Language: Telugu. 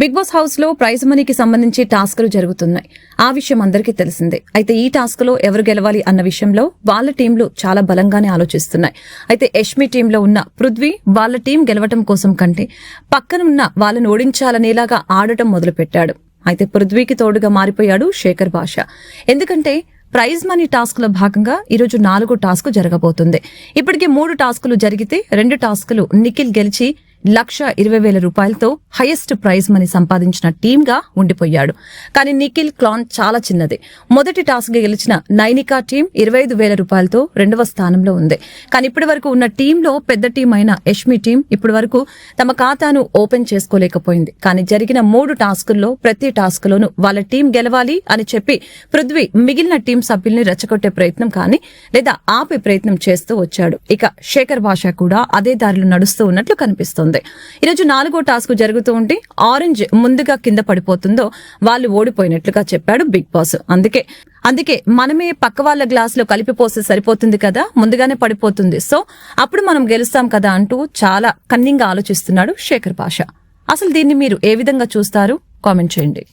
బిగ్ బాస్ హౌస్లో ప్రైజ్ మనీకి సంబంధించి టాస్క్లు జరుగుతున్నాయి. ఆ విషయం అందరికీ తెలిసిందే. అయితే ఈ టాస్క్లో ఎవరు గెలవాలి అన్న విషయంలో వాళ్ళ టీంలు చాలా బలంగానే ఆలోచిస్తున్నాయి. అయితే యష్మి టీంలో ఉన్న పృథ్వీ వాళ్ళ టీం గెలవటం కోసం కంటే పక్కన ఉన్న వాళ్ళని ఓడించాలనేలాగా ఆడటం మొదలుపెట్టాడు. అయితే పృథ్వీకి తోడుగా మారిపోయాడు శేఖర్ భాష. ఎందుకంటే ప్రైజ్ మనీ టాస్క్లో భాగంగా ఈరోజు నాలుగో టాస్క్ జరగబోతుంది. ఇప్పటికే మూడు టాస్కులు జరిగితే రెండు టాస్కులు నిఖిల్ గెలిచి లక్ష ఇరవై వేల రూపాయలతో హైయెస్ట్ ప్రైజ్ మనీ సంపాదించిన టీంగా ఉండిపోయాడు. కానీ నిఖిల్ క్లాన్ చాలా చిన్నది. మొదటి టాస్క్ గెలిచిన నైనికా టీం ఇరవై ఐదు వేల రూపాయలతో రెండవ స్థానంలో ఉంది. కానీ ఇప్పటి వరకు ఉన్న టీంలో పెద్ద టీం అయిన యష్మి టీం ఇప్పటి వరకు తమ ఖాతాను ఓపెన్ చేసుకోలేకపోయింది. కానీ జరిగిన మూడు టాస్కుల్లో ప్రతి టాస్క్ లోనూ వాళ్ళ టీం గెలవాలి అని చెప్పి పృథ్వీ మిగిలిన టీం సభ్యుల్ని రెచ్చగొట్టే ప్రయత్నం కానీ లేదా ఆపే ప్రయత్నం చేస్తూ వచ్చాడు. ఇక శేఖర్ భాష కూడా అదే దారిలో నడుస్తూ ఉన్నట్లు కనిపిస్తోంది. ఈరోజు నాలుగో టాస్క్ జరుగుతూ ఉంటే ఆరెంజ్ ముందుగా కింద పడిపోతుందో వాళ్ళు ఓడిపోయినట్లుగా చెప్పాడు బిగ్ బాస్. అందుకే అందుకే మనమే పక్క వాళ్ళ గ్లాస్లో కలిపి పోస్తే సరిపోతుంది కదా ముందుగానే పడిపోతుంది. సో అప్పుడు మనం గెలుస్తాం కదా అంటూ చాలా కన్నింగా ఆలోచిస్తున్నాడు శేఖర్ భాష అసలు దీన్ని మీరు ఏ విధంగా చూస్తారు? కామెంట్ చేయండి.